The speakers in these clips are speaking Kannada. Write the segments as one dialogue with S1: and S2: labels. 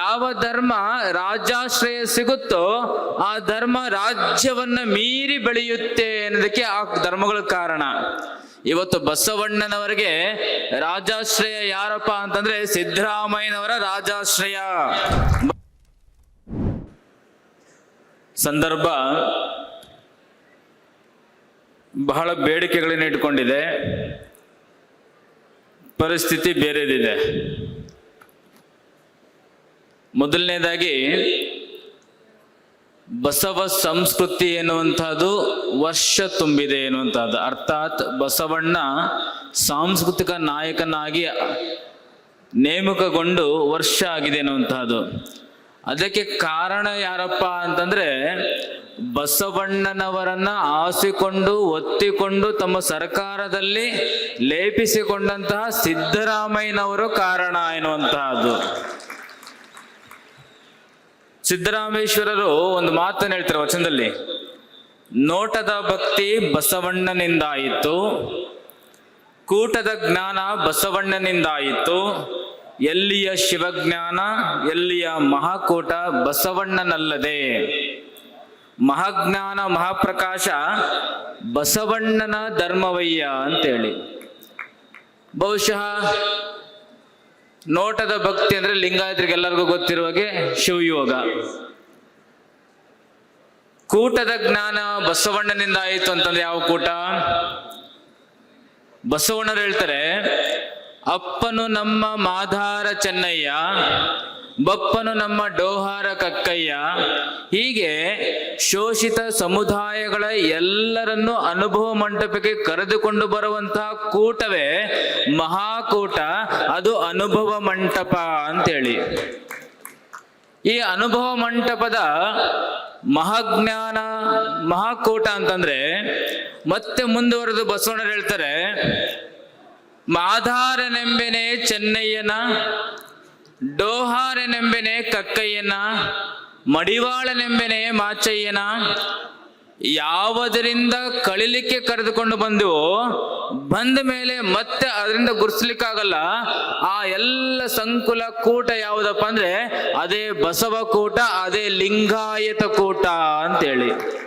S1: ಯಾವ ಧರ್ಮ ರಾಜಾಶ್ರಯ ಸಿಗುತ್ತೋ ಆ ಧರ್ಮ ರಾಜ್ಯವನ್ನ ಮೀರಿ ಬೆಳೆಯುತ್ತೆ ಅನ್ನೋದಕ್ಕೆ ಆ ಧರ್ಮಗಳ ಕಾರಣ. ಇವತ್ತು ಬಸವಣ್ಣನವರಿಗೆ ರಾಜಾಶ್ರಯ ಯಾರಪ್ಪ ಅಂತಂದ್ರೆ ಸಿದ್ದರಾಮಯ್ಯನವರ ರಾಜಾಶ್ರಯ. ಸಂದರ್ಭ ಬಹಳ ಬೇಡಿಕೆಗಳನ್ನ ಇಟ್ಕೊಂಡಿದೆ ಪರಿಸ್ಥಿತಿ ಬೇರೆದಿದೆ. ಮೊದಲನೇದಾಗಿ ಬಸವ ಸಂಸ್ಕೃತಿ ಎನ್ನುವಂತಹದ್ದು ವರ್ಷ ತುಂಬಿದೆ ಎನ್ನುವಂತಹದ್ದು ಅರ್ಥಾತ್ ಬಸವಣ್ಣ ಸಾಂಸ್ಕೃತಿಕ ನಾಯಕನಾಗಿ ನೇಮಕಗೊಂಡು ವರ್ಷ ಆಗಿದೆ ಎನ್ನುವಂತಹದ್ದು ಅದಕ್ಕೆ ಕಾರಣ ಯಾರಪ್ಪ ಅಂತಂದ್ರೆ ಬಸವಣ್ಣನವರನ್ನ ಆಸಿಕೊಂಡು, ಒತ್ತಿಕೊಂಡು, ತಮ್ಮ ಸರ್ಕಾರದಲ್ಲಿ ಲೇಪಿಸಿಕೊಂಡಂತಹ ಸಿದ್ದರಾಮಯ್ಯನವರು ಕಾರಣ ಎನ್ನುವಂತಹದ್ದು ಸಿದ್ದರಾಮೇಶ್ವರರು ಒಂದು ಮಾತನ್ನು ಹೇಳ್ತಾರೆ ವಚನದಲ್ಲಿ. ನೋಟದ ಭಕ್ತಿ ಬಸವಣ್ಣನಿಂದಾಯಿತು, ಕೂಟದ ಜ್ಞಾನ ಬಸವಣ್ಣನಿಂದಾಯಿತು, ಎಲ್ಲಿಯ ಶಿವಜ್ಞಾನ, ಎಲ್ಲಿಯ ಮಹಾಕೂಟ ಬಸವಣ್ಣನಲ್ಲದೆ. ಮಹಾಜ್ಞಾನ, ಮಹಾಪ್ರಕಾಶ ಬಸವಣ್ಣನ ಧರ್ಮವಯ್ಯ ಅಂತೇಳಿ. ಬಹುಶಃ ನೋಟದ ಭಕ್ತಿ ಅಂದ್ರೆ ಲಿಂಗಾಯತರಿಗೆ ಎಲ್ಲರಿಗೂ ಗೊತ್ತಿರುವ ಹಾಗೆ ಶಿವಯೋಗ. ಕೂಟದ ಜ್ಞಾನ ಬಸವಣ್ಣನಿಂದ ಆಯಿತು ಅಂತಂದ್ರೆ ಯಾವ ಕೂಟ? ಬಸವಣ್ಣರು ಹೇಳ್ತಾರೆ, ಅಪ್ಪನು ನಮ್ಮ ಮಾಧಾರ ಚೆನ್ನಯ್ಯ ಬಪ್ಪನು ನಮ್ಮ ಡೋಹಾರ ಕಕ್ಕಯ್ಯ. ಹೀಗೆ ಶೋಷಿತ ಸಮುದಾಯಗಳ ಎಲ್ಲರನ್ನು ಅನುಭವ ಮಂಟಪಕ್ಕೆ ಕರೆದುಕೊಂಡು ಬರುವಂತಹ ಕೂಟವೇ ಮಹಾಕೂಟ. ಅದು ಅನುಭವ ಮಂಟಪ ಅಂತೇಳಿ. ಈ ಅನುಭವ ಮಂಟಪದ ಮಹಾಜ್ಞಾನ, ಮಹಾಕೂಟ ಅಂತಂದ್ರೆ ಮತ್ತೆ ಮುಂದುವರೆದು ಬಸವಣ್ಣರು ಹೇಳ್ತಾರೆ ಮಾಧಾರನೆಂಬೆನೆ ಚೆನ್ನಯ್ಯನ ಡೋಹಾರನೆಂಬೆನೆ, ಕಕ್ಕಯ್ಯನ, ಮಡಿವಾಳನೆಂಬೆನೆ, ಮಾಚಯ್ಯನ, ಯಾವುದರಿಂದ ಕಳಿಲಿಕ್ಕೆ ಕರೆದುಕೊಂಡು ಬಂದೆವೋ, ಬಂದ ಮೇಲೆ ಮತ್ತೆ ಅದರಿಂದ ಗುರ್ಸ್ಲಿಕ್ಕಾಗಲ್ಲ. ಆ ಎಲ್ಲ ಸಂಕುಲ ಕೂಟ ಯಾವುದಪ್ಪ ಅಂದ್ರೆ, ಅದೇ ಬಸವ ಕೂಟ, ಅದೇ ಲಿಂಗಾಯತ ಕೂಟ ಅಂತೇಳಿ.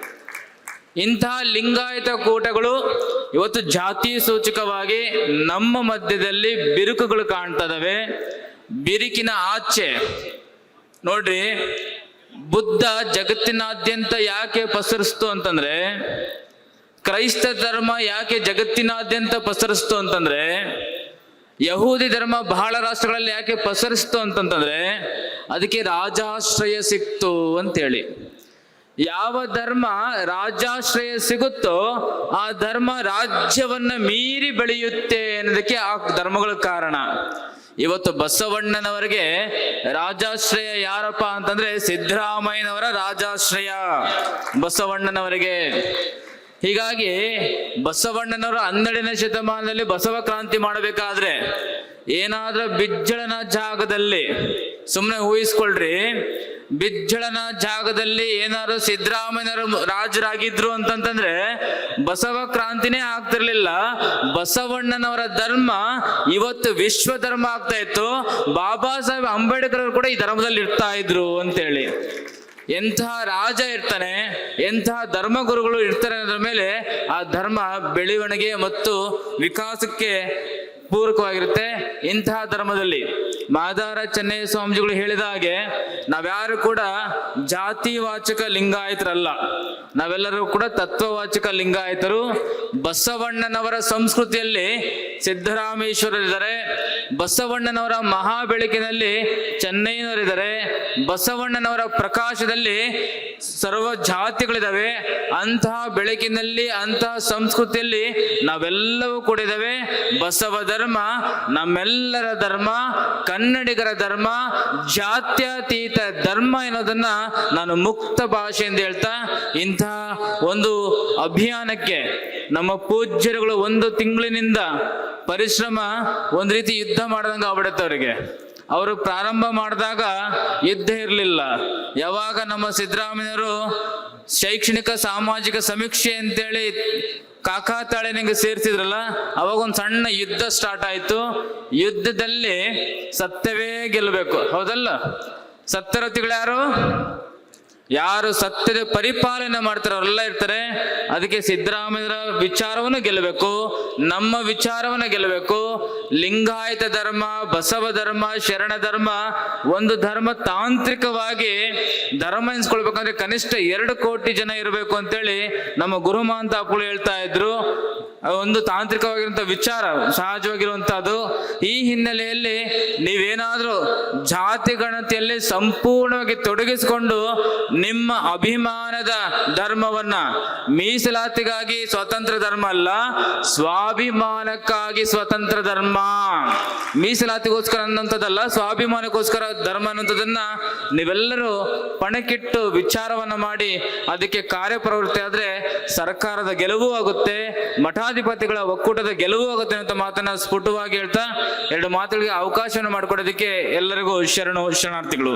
S1: ಇಂತಹ ಲಿಂಗಾಯತ ಕೂಟಗಳು ಇವತ್ತು ಜಾತಿ ಸೂಚಕವಾಗಿ ನಮ್ಮ ಮಧ್ಯದಲ್ಲಿ ಬಿರುಕುಗಳು ಕಾಣ್ತದವೆ. ಬಿರುಕಿನ ಆಚೆ. ನೋಡ್ರಿ, ಬುದ್ಧ ಜಗತ್ತಿನಾದ್ಯಂತ ಯಾಕೆ ಪಸರಿಸ್ತು ಅಂತಂದ್ರೆ, ಕ್ರೈಸ್ತ ಧರ್ಮ ಯಾಕೆ ಜಗತ್ತಿನಾದ್ಯಂತ ಪಸರಿಸ್ತು ಅಂತಂದ್ರೆ, ಯಹೂದಿ ಧರ್ಮ ಬಹಳ ರಾಷ್ಟ್ರಗಳಲ್ಲಿ ಯಾಕೆ ಪಸರಿಸ್ತು ಅಂತಂತಂದ್ರೆ, ಅದಕ್ಕೆ ರಾಜಾಶ್ರಯ ಸಿಕ್ತು ಅಂತೇಳಿ. ಯಾವ ಧರ್ಮ ರಾಜಾಶ್ರಯ ಸಿಗುತ್ತೋ ಆ ಧರ್ಮ ರಾಜ್ಯವನ್ನ ಮೀರಿ ಬೆಳೆಯುತ್ತೆ ಅನ್ನೋದಕ್ಕೆ ಆ ಧರ್ಮಗಳ ಕಾರಣ. ಇವತ್ತು ಬಸವಣ್ಣನವರಿಗೆ ರಾಜಾಶ್ರಯ ಯಾರಪ್ಪ ಅಂತಂದ್ರೆ ಸಿದ್ದರಾಮಯ್ಯನವರ ರಾಜಾಶ್ರಯ ಬಸವಣ್ಣನವರಿಗೆ. ಹೀಗಾಗಿ ಬಸವಣ್ಣನವರು ಹನ್ನೆರಡನೇ ಶತಮಾನದಲ್ಲಿ ಬಸವ ಕ್ರಾಂತಿ ಮಾಡಬೇಕಾದ್ರೆ ಏನಾದ್ರೂ ಬಿಜ್ಜಳನ ಜಾಗದಲ್ಲಿ ಸುಮ್ಮನೆ ಊಹಿಸ್ಕೊಳ್ರಿ. ಬಿಜ್ಜಳನ ಜಾಗದಲ್ಲಿ ಏನಾದ್ರು ಸಿದ್ದರಾಮಯ್ಯನವರು ರಾಜರಾಗಿದ್ರು ಅಂತಂತಂದ್ರೆ ಬಸವ ಕ್ರಾಂತಿನೇ ಆಗ್ತಿರ್ಲಿಲ್ಲ. ಬಸವಣ್ಣನವರ ಧರ್ಮ ಇವತ್ತು ವಿಶ್ವ ಧರ್ಮ ಆಗ್ತಾ ಇತ್ತು. ಬಾಬಾ ಸಾಹೇಬ್ ಅಂಬೇಡ್ಕರ್ ಕೂಡ ಈ ಧರ್ಮದಲ್ಲಿ ಇರ್ತಾ ಇದ್ರು ಅಂತೇಳಿ. ಎಂತಹ ರಾಜ ಇರ್ತಾನೆ, ಎಂತಹ ಧರ್ಮಗುರುಗಳು ಇರ್ತಾರೆ ಅನ್ನೋದ್ರ ಮೇಲೆ ಆ ಧರ್ಮ ಬೆಳವಣಿಗೆ ಮತ್ತು ವಿಕಾಸಕ್ಕೆ ಪೂರಕವಾಗಿರುತ್ತೆ ಇಂತಹ ಧರ್ಮದಲ್ಲಿ. ಮಾದಾರ ಚೆನ್ನಯ್ಯ ಸ್ವಾಮೀಜಿಗಳು ಹೇಳಿದ ಹಾಗೆ, ನಾವ್ಯಾರು ಕೂಡ ಜಾತಿವಾಚಕ ಲಿಂಗಾಯತರಲ್ಲ, ನಾವೆಲ್ಲರೂ ಕೂಡ ತತ್ವವಾಚಕ ಲಿಂಗಾಯತರು. ಬಸವಣ್ಣನವರ ಸಂಸ್ಕೃತಿಯಲ್ಲಿ ಸಿದ್ದರಾಮೇಶ್ವರರಿದ್ದಾರೆ. ಬಸವಣ್ಣನವರ ಮಹಾ ಬೆಳಕಿನಲ್ಲಿ ಚೆನ್ನೈನವರಿದ್ದಾರೆ. ಬಸವಣ್ಣನವರ ಪ್ರಕಾಶದಲ್ಲಿ ಸರ್ವ ಜಾತಿಗಳಿದಾವೆ ಅಂತಹ ಬೆಳಕಿನಲ್ಲಿ, ಅಂತಹ ಸಂಸ್ಕೃತಿಯಲ್ಲಿ ನಾವೆಲ್ಲವೂ ಕೂಡ ಇದ್ದಾವೆ. ಬಸವ ಧರ್ಮ, ನಮ್ಮೆಲ್ಲರ ಧರ್ಮ, ಕನ್ನಡಿಗರ ಧರ್ಮ, ಜಾತ್ಯತೀತ ಧರ್ಮ ಎನ್ನುವುದನ್ನ ನಾನು ಮುಕ್ತ ಭಾಷೆಯಿಂದ ಹೇಳ್ತಾ ಇಂತಹ ಒಂದು ಅಭಿಯಾನಕ್ಕೆ ನಮ್ಮ ಪೂಜ್ಯರುಗಳು ಒಂದು ತಿಂಗಳಿನಿಂದ ಪರಿಶ್ರಮ ಒಂದ್ ರೀತಿ ಯುದ್ಧ ಮಾಡ್ದಂಗ ಆಗ್ಬಿಡುತ್ತೆ ಅವರಿಗೆ. ಅವರು ಪ್ರಾರಂಭ ಮಾಡಿದಾಗ ಯುದ್ಧ ಇರಲಿಲ್ಲ. ಯಾವಾಗ ನಮ್ಮ ಸಿದ್ದರಾಮಯ್ಯರು ಶೈಕ್ಷಣಿಕ ಸಾಮಾಜಿಕ ಸಮೀಕ್ಷೆ ಅಂತೇಳಿ ಕಾಕಾತಾಳನಿಗೆ ಸೇರಿಸಿದ್ರಲ್ಲ, ಅವಾಗ ಒಂದು ಸಣ್ಣ ಯುದ್ಧ ಸ್ಟಾರ್ಟ್ ಆಯಿತು. ಯುದ್ಧದಲ್ಲಿ ಸತ್ಯವೇ ಗೆಲ್ಲಬೇಕು ಹೌದಲ್ಲ? ಸತ್ಯರತಿಗಳು ಯಾರು ಯಾರು ಸತ್ಯದ ಪರಿಪಾಲನೆ ಮಾಡ್ತಾರೆ ಅವರೆಲ್ಲ ಇರ್ತಾರೆ. ಅದಕ್ಕೆ ಸಿದ್ದರಾಮಯ್ಯರ ವಿಚಾರವನ್ನು ಗೆಲ್ಲಬೇಕು. ನಮ್ಮ ವಿಚಾರವನ್ನು ಗೆಲ್ಲಬೇಕು. ಲಿಂಗಾಯತ ಧರ್ಮ, ಬಸವ ಧರ್ಮ, ಶರಣ ಧರ್ಮ, ಒಂದು ಧರ್ಮ ತಾಂತ್ರಿಕವಾಗಿ ಧರ್ಮ ಎನ್ಸ್ಕೊಳ್ಬೇಕಂದ್ರೆ ಕನಿಷ್ಠ ಎರಡು ಕೋಟಿ ಜನ ಇರಬೇಕು ಅಂತೇಳಿ ನಮ್ಮ ಗುರುಮಾಂತ ಅಪ್ಪಳು ಹೇಳ್ತಾ ಇದ್ರು. ಒಂದು ತಾಂತ್ರಿಕವಾಗಿರುವಂತ ವಿಚಾರ ಸಹಜವಾಗಿರುವಂತಹದ್ದು ಈ ಹಿನ್ನೆಲೆಯಲ್ಲಿ ನೀವೇನಾದ್ರೂ ಜಾತಿ ಗಣತಿಯಲ್ಲಿ ಸಂಪೂರ್ಣವಾಗಿ ತೊಡಗಿಸಿಕೊಂಡು ನಿಮ್ಮ ಅಭಿಮಾನದ ಧರ್ಮವನ್ನ ಮೀಸಲಾತಿಗಾಗಿ ಸ್ವತಂತ್ರ ಧರ್ಮ ಅಲ್ಲ, ಸ್ವಾಭಿಮಾನಕ್ಕಾಗಿ ಸ್ವತಂತ್ರ ಧರ್ಮ. ಮೀಸಲಾತಿಗೋಸ್ಕರ ಅನ್ನೋಂಥದ್ದಲ್ಲ ಸ್ವಾಭಿಮಾನಕ್ಕೋಸ್ಕರ ಧರ್ಮ ಅನ್ನೋಂಥದ್ದನ್ನ ನೀವೆಲ್ಲರೂ ಪಣಕ್ಕಿಟ್ಟು ವಿಚಾರವನ್ನ ಮಾಡಿ ಅದಕ್ಕೆ ಕಾರ್ಯಪ್ರವೃತ್ತಿ ಆದ್ರೆ ಸರ್ಕಾರದ ಗೆಲುವು ಆಗುತ್ತೆ, ಮಠಾಧಿಪತಿಗಳ ಒಕ್ಕೂಟದ ಗೆಲುವು ಆಗುತ್ತೆ ಅಂತ ಮಾತನ್ನ ಸ್ಫುಟವಾಗಿ ಹೇಳ್ತಾ ಎರಡು ಮಾತುಗಳಿಗೆ ಅವಕಾಶವನ್ನು ಮಾಡಿಕೊಡೋದಕ್ಕೆ ಎಲ್ಲರಿಗೂ ಶರಣು ಶರಣಾರ್ಥಿಗಳು.